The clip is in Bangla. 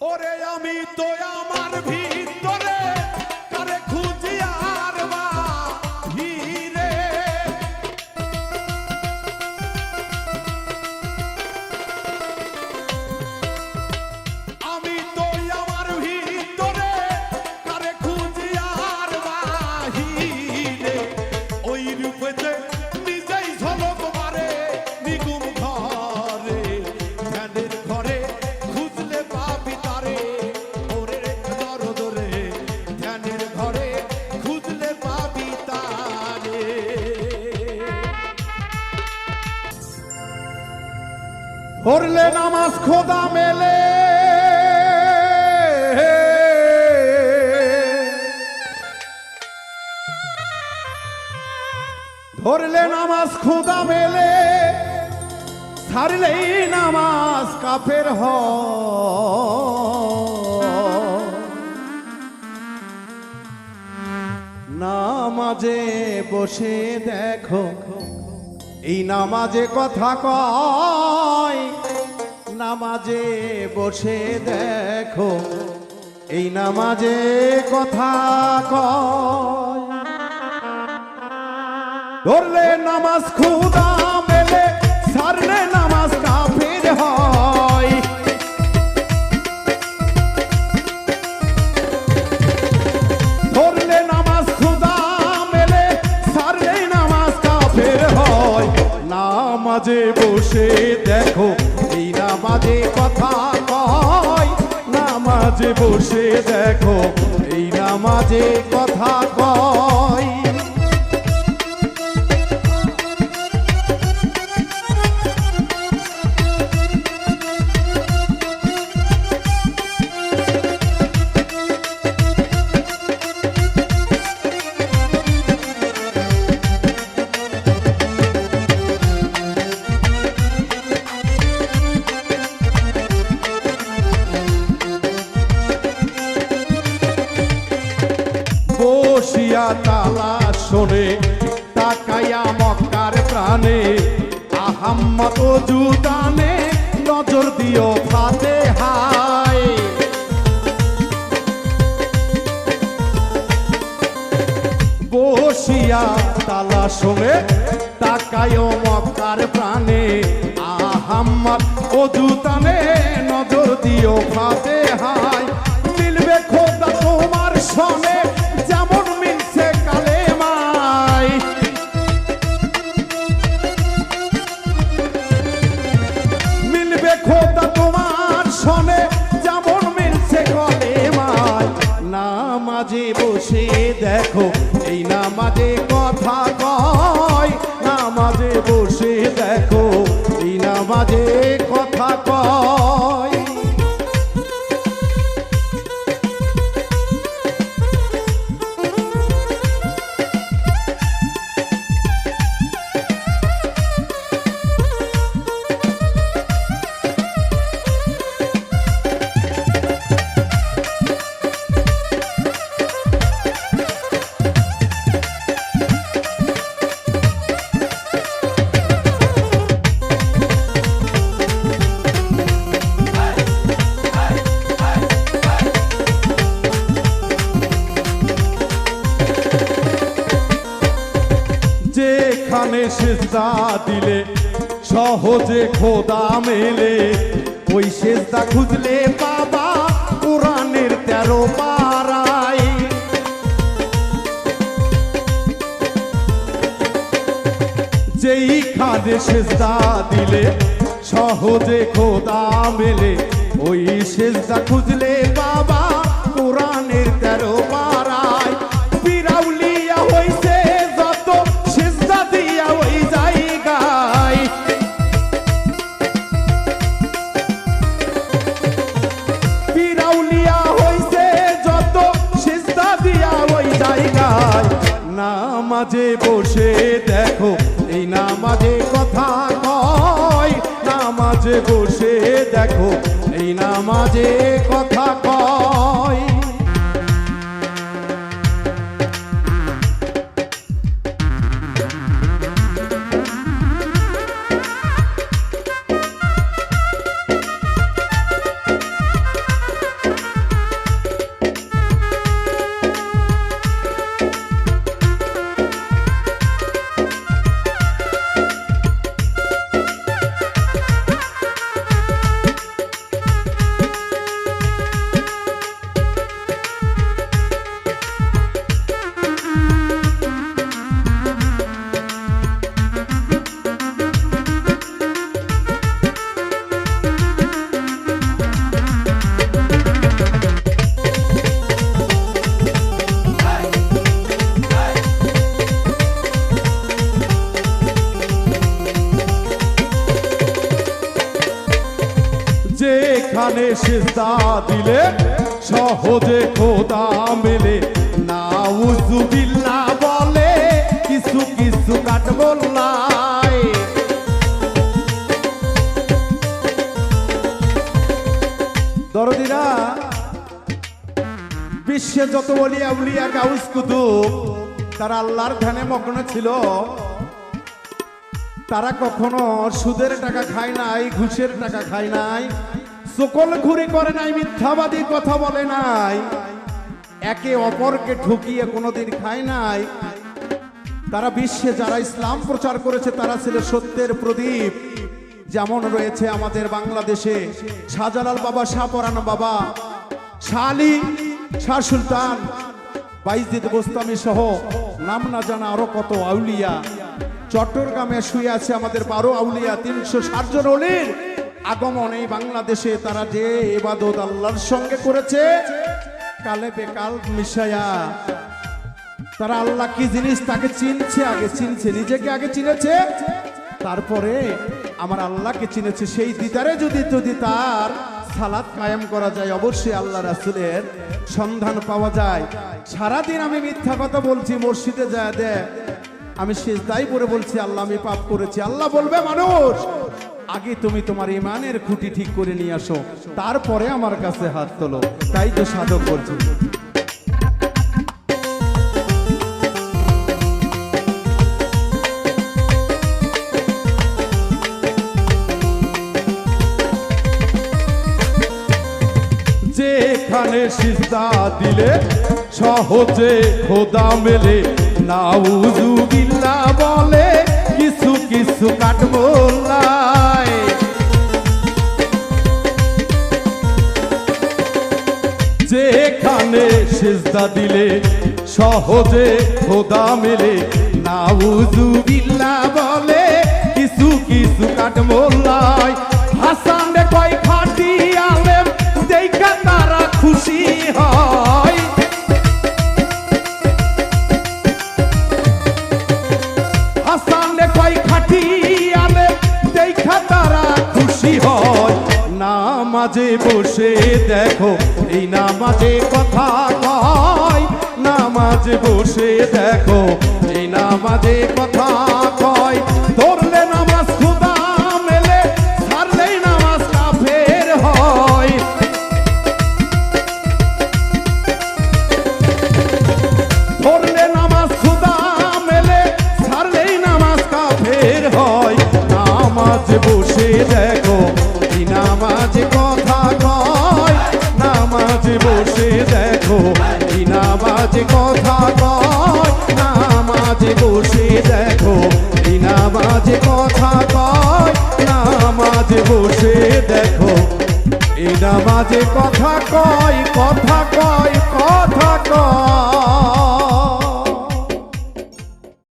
ওরে আমি তো আমার ভিতরে পড়লে নামাজ খোদা মেলে। ধরলে নামাজ খোদা মেলে, ছাড়লেই নামাজ কাফের হ। নামাজে বসে দেখো এই নামাজে কথা কয়, নামাজে বসে দেখো, এই নামাজে কথা কয়। ধরলে নামাজ খুদা মেলে নামাজে কথা কয় নামাজে বসে দেখো এই নামাজে কথা কয়। বসিয়া তালা শোনে, তাকাইয়া মক্কার প্রাণে। আহাম্মত জুদানে নজর দিও ফাতে হায় বসিয়া তালা শোনে তাকায়ও মক্কার প্রাণে। আহাম্মদ অজুতানে নজর দিও ফাতে হায় বসে দেখো সেজদা দিলে, সহজে খোদা মেলে। ওই সেজদা খুঁজলে বাবা কোরআনের তেরো পাড়ায় যেইখানে সেজদা দিলে, সহজে খোদা মেলে। ওই সেজদা খুঁজলে বাবা নামাজে বসে দেখো এই নামাজে কথা কয়। নামাজে বসে দেখো এই নামাজে কথা কয়। সেজদা দিলে সহজে খোদা মেলে। না উজুবিল্লা বলে, কিছু কিছু কাট বললাই দরদিরা বিশ্বে যত বলিয়া উলিয়া গাউস কুতুব, তারা আল্লাহর ধ্যানে মগ্ন ছিল। তারা কখনো সুদের টাকা খায় নাই, ঘুষের টাকা খায় নাই। সকল ঘুরি করে নাই, মিথ্যাবাদী কথা বলে নাই। একে অপরকে ঠকিয়ে কোনোদিন খায় নাই। তারা বিশ্বে যারা ইসলাম প্রচার করেছে, তারা ছিল সত্যের প্রদীপ। যেমন রয়েছে আমাদের বাংলাদেশে শাহজালাল বাবা শাহপরান বাবা, শাহ আলী, শাহ সুলতান, বাইজিদ গোস্তামি সহ নাম না জানা আরও কত আউলিয়া। চট্টগ্রামে শুয়ে আছে আমাদের বারো আউলিয়া, তিনশো ষাট জন অলির। আগমন এই বাংলাদেশে তারা যে এবাদত আল্লাহর সঙ্গে করেছে, কালে বেকাল মিশায়া। তারা আল্লাহ কি জিনিস তাকে চিনছে, আগে চিনছে, নিজেকে আগে চিনেছে? তারপরে আমার আল্লাহকে চিনেছে, সেই দিদারে যদি যদি তার সালাত কায়েম করা যায়, অবশ্যই আল্লাহ রাসুলের সন্ধান পাওয়া যায়। সারাদিন আমি মিথ্যা কথা বলছি, মসজিদে যায় দে আমি শেষদাই করে বলছি, আল্লাহ আমি পাপ করেছি। আল্লাহ বলবে, মানুষ আগে তুমি তোমার ইমানের খুঁটি ঠিক করে নিয়ে আসো। তারপরে আমার কাছে হাত তোলো। তাই তো সাধক বলছি। যেখানে সিজদা দিলে সহজে খোদা মেলে। নাউজুবিল্লা বলে, কিছু কিছু কাটবলাই সিজদা দিলে সহজে খোদা মেলে। নাউজুবিল্লা বলে, কিছু কিছু কাটমোল্লাই হাসান রে কয় খাটি আলেম দেখা তারা খুশি হয়। হাসান কয় খাটি আলেম দেখা তারা খুশি হয়। নামাজে বসে দেখো এই নামাজে কথা কয়। নামাজ বসে দেখো, এই নামাজে কথা কয়। ধরলে নামাজ খুদা মেলে নামাজ কাফের হয়। ধরলে নামাজ খুদা মেলে, ছাড়লেই নামাজ কাফের হয়। নামাজ বসে দেখো, এই নামাজ কথা নামাজ বসে দেখো, বিনা নামাজ কথা কয় নামাজ বসে দেখো, বিনা নামাজ কথা কয় নামাজ বসে দেখো। এই নামাজে কথা কয়, কথা